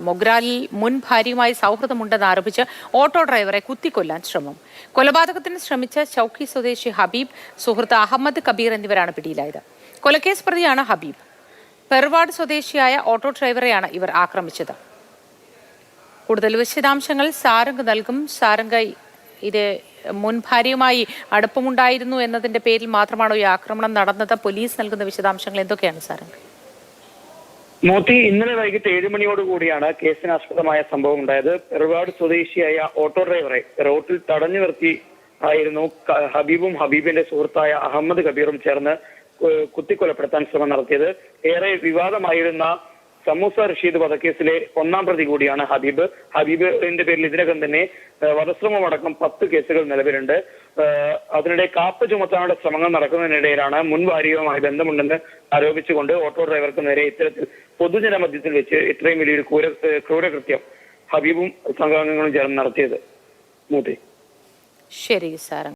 മൊഗ്രാലിൽ മുൻ ഭാര്യയുമായി സൗഹൃദമുണ്ടെന്ന് ആരോപിച്ച് ഓട്ടോ ഡ്രൈവറെ കുത്തിക്കൊല്ലാൻ ശ്രമം. കൊലപാതകത്തിന് ശ്രമിച്ച ചൌക്കി സ്വദേശി ഹബീബ് സുഹൃത്ത് അഹമ്മദ് കബീർ എന്നിവരാണ് പിടിയിലായത്. കൊലക്കേസ് പ്രതിയാണ് ഹബീബ്. പെർവാഡ് സ്വദേശിയായ ഓട്ടോ ഡ്രൈവറെയാണ് ഇവർ ആക്രമിച്ചത്. കൂടുതൽ വിശദാംശങ്ങൾ സാരംഗ് നൽകും. സാരംഗ് ഇത് മുൻ ഭാര്യയുമായി അടുപ്പമുണ്ടായിരുന്നു എന്നതിന്റെ പേരിൽ മാത്രമാണോ ഈ ആക്രമണം നടന്നത്? പോലീസ് നൽകുന്ന വിശദാംശങ്ങൾ എന്തൊക്കെയാണ് സാരംഗ്? മോത്തി ഇന്നലെ വൈകിട്ട് ഏഴ് മണിയോട് കൂടിയാണ് കേസിനാസ്പദമായ സംഭവം ഉണ്ടായത്. പെരുവാട് സ്വദേശിയായ ഓട്ടോ ഡ്രൈവറെ റോട്ടിൽ തടഞ്ഞു നിർത്തി ആയിരുന്നു ഹബീബും ഹബീബിന്റെ സുഹൃത്തായ അഹമ്മദ് കബീറും ചേർന്ന് കുത്തിക്കൊലപ്പെടുത്താൻ ശ്രമം നടത്തിയത്. ഏറെ വിവാദമായിരുന്ന സമൂസ റഷീദ് വധക്കേസിലെ ഒന്നാം പ്രതി കൂടിയാണ് ഹബീബ്. ഹബീബിന്റെ പേരിൽ ഇതിനകം തന്നെ വധശ്രമം വധശ്രമമടക്കം പത്ത് കേസുകൾ നിലവിലുണ്ട്. അതിനിടെ കാപ്പ് ചുമത്താനുള്ള ശ്രമങ്ങൾ നടക്കുന്നതിനിടയിലാണ് മുൻ ഭാര്യയുമായി ബന്ധമുണ്ടെന്ന് ആരോപിച്ചുകൊണ്ട് ഓട്ടോ ഡ്രൈവർക്ക് നേരെ ഇത്തരത്തിൽ പൊതുജന മധ്യത്തിൽ വെച്ച് ഇത്രയും വലിയൊരു ക്രൂര ക്രൂരകൃത്യം ഹബീബും സംഘാംഗങ്ങളും ചേർന്ന് നടത്തിയത്. മൂത്തി ശരി സാരംഗ്